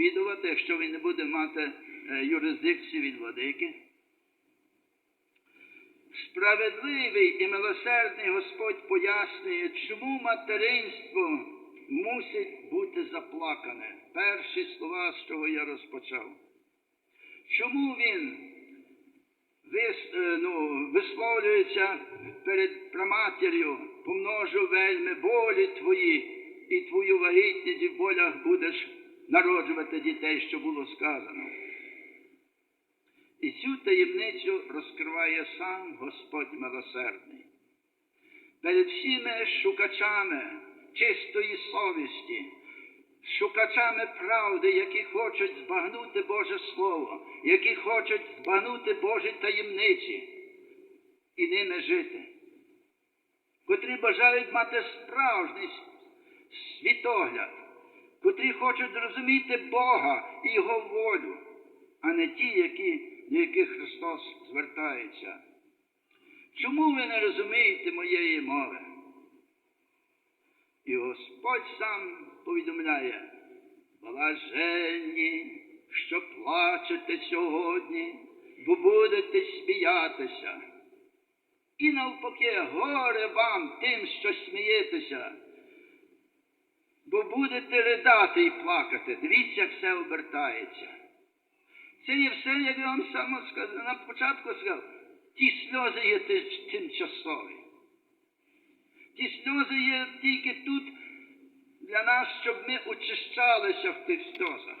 відувати, якщо він не буде мати е, юрисдикцію від владики. Справедливий і милосердний Господь пояснює, чому материнство мусить бути заплакане. Перші слова, з чого я розпочав. Чому він вис, е, ну, висловлюється перед праматір'ю, помножу вельми болі твої, і твою вагітність в болях будеш народжувати дітей, що було сказано. І цю таємницю розкриває сам Господь милосердний. Перед всіми шукачами чистої совісті, шукачами правди, які хочуть збагнути Боже Слово, які хочуть збагнути Божі таємниці і ними жити, котрі бажають мати справжній світогляд, котрі хочуть зрозуміти Бога і Його волю, а не ті, які, до яких Христос звертається. Чому ви не розумієте моєї мови? І Господь сам повідомляє, блаженні, що плачете сьогодні, бо будете сміятися. І навпаки, горе вам тим, що смієтеся, бо будете ридати і плакати. Дивіться, все обертається. Це є все, як я вам саме сказав, на початку сказав, ті сльози є тимчасові. Ті сльози є тільки тут для нас, щоб ми очищалися в тих сльозах.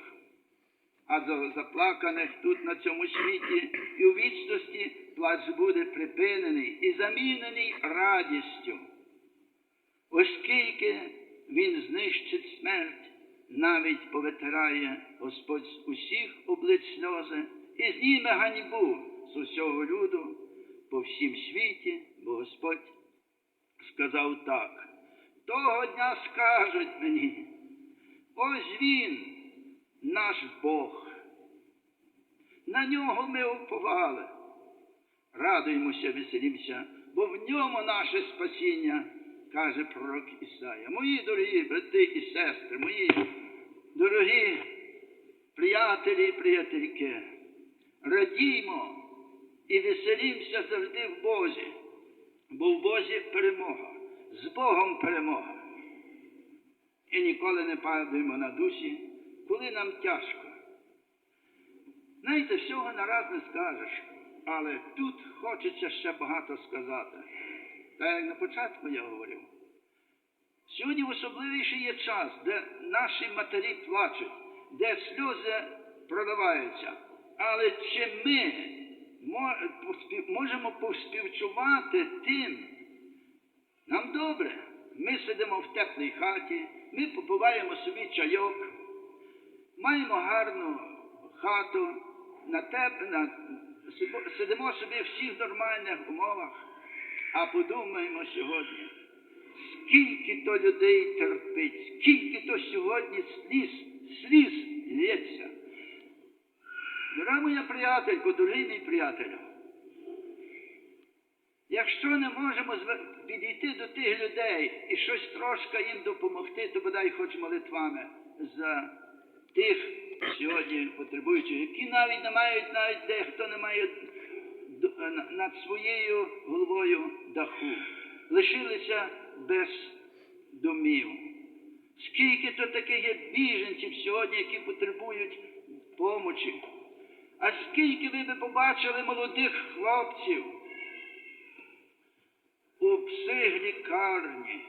А до заплаканих тут на цьому світі і у вічності плач буде припинений і замінений радістю. Оскільки він знищить смерть, навіть повитирає Господь з усіх облич сльози і зніме ганьбу з усього люду по всім світі, бо Господь сказав так. Того дня скажуть мені, ось він, наш Бог. На нього ми уповали. Радуємося, веселімося, бо в ньому наше спасіння, каже пророк Ісая. Мої дорогі брати і сестри, мої дорогі приятелі і приятельки, радіймо і веселімося завжди в Бозі, бо в Бозі перемога, з Богом перемога. І ніколи не падаємо на душі, коли нам тяжко. Знаєте, всього нараз не скажеш, але тут хочеться ще багато сказати. Так як на початку я говорив. Сьогодні особливіший є час, де наші матері плачуть, де сльози проливаються. Але чи ми можемо поспівчувати тим, нам добре. Ми сидимо в теплій хаті, ми попиваємо собі чайок, маємо гарну хату, на теп... на... сидимо собі в всіх нормальних умовах, а подумаємо сьогодні, скільки то людей терпить, скільки то сьогодні сліз, сліз лється. Дорога моя приятелько, дорогий мій приятелю, Якщо не можемо підійти до тих людей і щось трошки їм допомогти, то бодай хоч молитвами за тих сьогодні потребуючих, які навіть не мають, навіть дехто не має над своєю головою даху, лишилися без домів. Скільки то таких є біженців сьогодні, які потребують помочі. А скільки ви би побачили молодих хлопців, у психлікарні.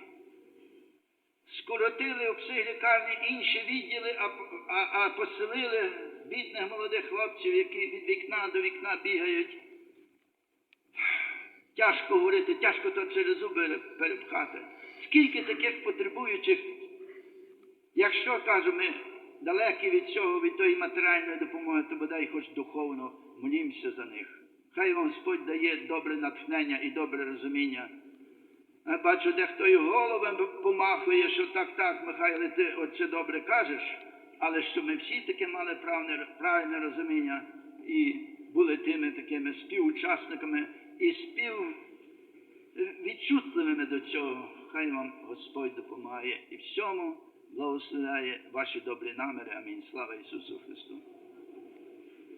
Скоротили у психлікарні інші відділи, а, а, а поселили бідних молодих хлопців, які від вікна до вікна бігають. Тяжко говорити, тяжко то через зуби перепхати. Скільки таких потребуючих, якщо, кажу, ми далекі від цього, від тої матеріальної допомоги, то бодай хоч духовно молімося за них. Хай вам Господь дає добре натхнення і добре розуміння. Я бачу, дехто і головами помахує, що так, так, Михайле, ти оце добре кажеш, але щоб ми всі таки мали правне, правильне розуміння і були тими такими співучасниками і спів відчутливими до цього. Хай вам Господь допомагає і всьому благословляє ваші добрі наміри. Амінь. Слава Ісусу Христу.